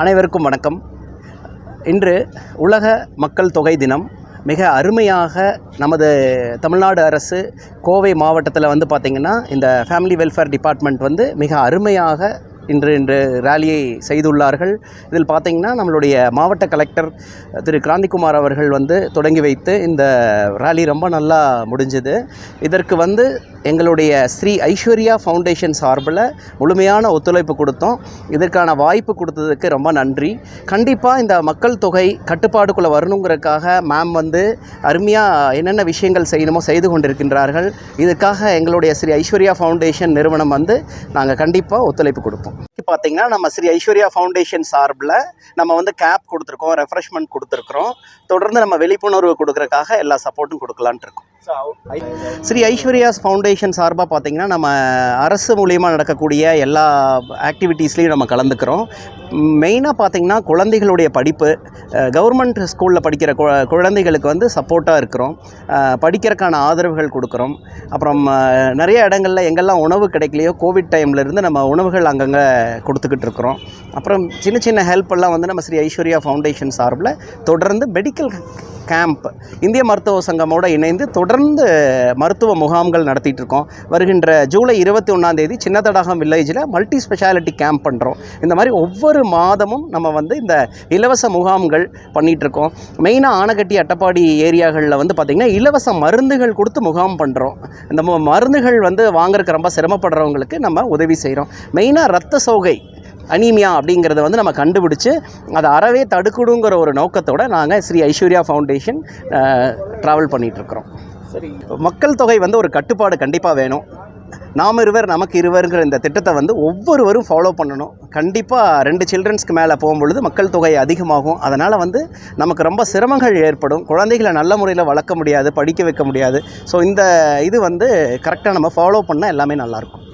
அனைவருக்கும் வணக்கம். இன்று உலக மக்கள் தொகை தினம். மிக அருமையாக நமது தமிழ்நாடு அரசு கோவை மாவட்டத்தில் வந்து பார்த்திங்கன்னா இந்த ஃபேமிலி வெல்ஃபேர் டிபார்ட்மெண்ட் வந்து மிக அருமையாக இன்று இன்று ரேலியை செய்துள்ளார்கள். இதில் பார்த்திங்கன்னா நம்மளுடைய மாவட்ட கலெக்டர் திரு கிராந்திகுமார் அவர்கள் வந்து தொடங்கி வைத்து இந்த ரேலி ரொம்ப நல்லா முடிஞ்சுது. இதற்கு வந்து எங்களுடைய ஸ்ரீ ஐஸ்வர்யா ஃபவுண்டேஷன் சார்பில் முழுமையான ஒத்துழைப்பு கொடுத்தோம். இதற்கான வாய்ப்பு கொடுத்ததுக்கு ரொம்ப நன்றி. கண்டிப்பாக இந்த மக்கள் தொகை கட்டுப்பாடுக்குள்ளே வரணுங்கிறதுக்காக மேம் வந்து அருமையாக என்னென்ன விஷயங்கள் செய்யணுமோ செய்து கொண்டிருக்கின்றார்கள். இதுக்காக எங்களுடைய ஸ்ரீ ஐஸ்வர்யா ஃபவுண்டேஷன் நிறுவனம் வந்து நாங்கள் கண்டிப்பாக ஒத்துழைப்பு கொடுப்போம். பார்த்தீங்கன்னா நம்ம ஸ்ரீ ஐஸ்வர்யா ஃபவுண்டேஷன் சார்பில் நம்ம வந்து கேப் கொடுத்துருக்கோம் ரெஃப்ரெஷ்மெண்ட் கொடுத்துருக்குறோம். தொடர்ந்து நம்ம விழிப்புணர்வு கொடுக்குறக்காக எல்லா சப்போர்ட்டும் கொடுக்கலான்ட்டு இருக்கோம். ஸ்ரீ ஐஸ்வர்யாஸ் ஃபவுண்டேஷன் சார்பாக பார்த்தீங்கன்னா நம்ம அரசு மூலியமாக நடக்கக்கூடிய எல்லா ஆக்டிவிட்டீஸ்லேயும் நம்ம கலந்துக்கிறோம். மெயினாக பார்த்தீங்கன்னா குழந்தைகளுடைய படிப்பு கவர்மெண்ட் ஸ்கூலில் படிக்கிற கு குழந்தைகளுக்கு வந்து சப்போர்ட்டாக இருக்கிறோம். படிக்கிறக்கான படிக்கிறதுக்கான ஆதரவுகள் கொடுக்குறோம். அப்புறம் நிறைய இடங்களில் எங்கெல்லாம் உணவு கிடைக்கலையோ கோவிட் டைம்லேருந்து நம்ம உணவுகள் அங்கங்கே கொடுத்துக்கிட்டு இருக்கிறோம். அப்புறம் சின்ன சின்ன ஹெல்ப் எல்லாம் வந்து நம்ம ஸ்ரீ ஐஸ்வர்யா ஃபவுண்டேஷன் சார்பில் தொடர்ந்து மெடிக்கல் கேம்ப் இந்திய மருத்துவ சங்கமோடு இணைந்து தொடர்ந்து மருத்துவ முகாம்கள் நடத்திட்டு இருக்கோம் வருகின்ற ஜூலை இருபத்தி ஒன்றாம் தேதி வில்லேஜில் மல்டி ஸ்பெஷாலிட்டி கேம்ப் பண்ணுறோம் இந்த மாதிரி ஒவ்வொரு மாதமும் நம்ம வந்து இந்த இலவச முகாம்கள் பண்ணிகிட்டு இருக்கோம் மெயினாக ஆனகட்டி அட்டப்பாடி ஏரியாகளில் வந்து பார்த்திங்கன்னா இலவச மருந்துகள் கொடுத்து முகாம் பண்ணுறோம் இந்த மருந்துகள் வந்து வாங்குறதுக்கு ரொம்ப சிரமப்படுறவங்களுக்கு நம்ம உதவி செய்கிறோம் மெயினாக ரத்த சோகை அனீமியா அப்படிங்கிறத வந்து நம்ம கண்டுபிடிச்சு அதை அறவே தடுக்கணுங்கிற ஒரு நோக்கத்தோட நாங்கள் ஸ்ரீ ஐஸ்வர்யா ஃபவுண்டேஷன் ட்ராவல் பண்ணிகிட்ருக்குறோம் சரி. மக்கள் தொகை வந்து ஒரு கட்டுப்பாடு கண்டிப்பாக வேணும். நாம் இருவர் நமக்கு இருவருங்கிற இந்த திட்டத்தை வந்து ஒவ்வொருவரும் ஃபாலோ பண்ணணும். கண்டிப்பாக ரெண்டு சில்ட்ரன்ஸ்க்கு மேலே போகும்பொழுது மக்கள் தொகை அதிகமாகும். அதனால் வந்து நமக்கு ரொம்ப சிரமங்கள் ஏற்படும். குழந்தைகளை நல்ல முறையில் வளர்க்க முடியாது படிக்க வைக்க முடியாது. ஸோ இந்த இது வந்து கரெக்டாக நம்ம ஃபாலோ பண்ணால் எல்லாமே நல்லாயிருக்கும்